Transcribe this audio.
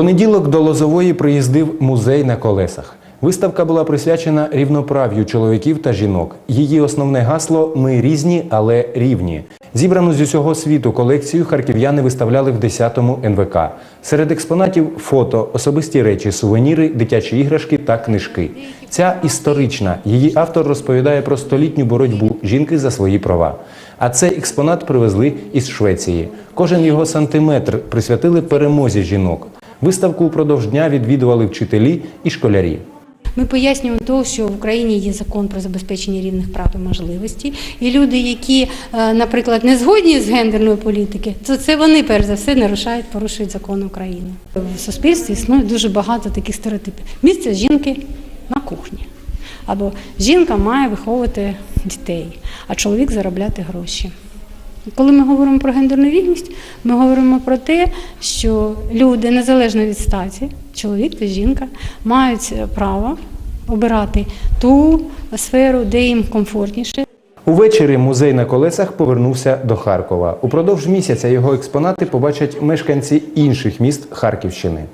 понеділок до Лозової приїздив музей на колесах. Виставка була присвячена рівноправ'ю чоловіків та жінок. Її основне гасло Ми різні, але рівні. Зібрану з усього світу колекцію харків'яни виставляли в 10-му НВК. Серед експонатів фото, особисті речі, сувеніри, дитячі іграшки та книжки. Ця історична. Її автор розповідає про столітню боротьбу жінки за свої права. А цей експонат привезли із Швеції. Кожен його сантиметр присвятили перемозі жінок. Виставку упродовж дня відвідували вчителі і школярі. Ми пояснюємо того, що в Україні є закон про забезпечення рівних прав і можливостей. І люди, які, е, наприклад, не згодні з гендерною політики, то це вони перш за все нарушають, порушують закон України. В суспільстві існує дуже багато таких стереотипів. Місце жінки на кухні. Або жінка має виховувати дітей, а чоловік заробляти гроші. Коли ми говоримо про гендерну рівність, ми говоримо про те, що люди незалежно від статі, чоловік та жінка, мають право обирати ту сферу, де їм комфортніше. Увечері музей на колесах повернувся до Харкова. Упродовж місяця його експонати побачать мешканці інших міст Харківщини.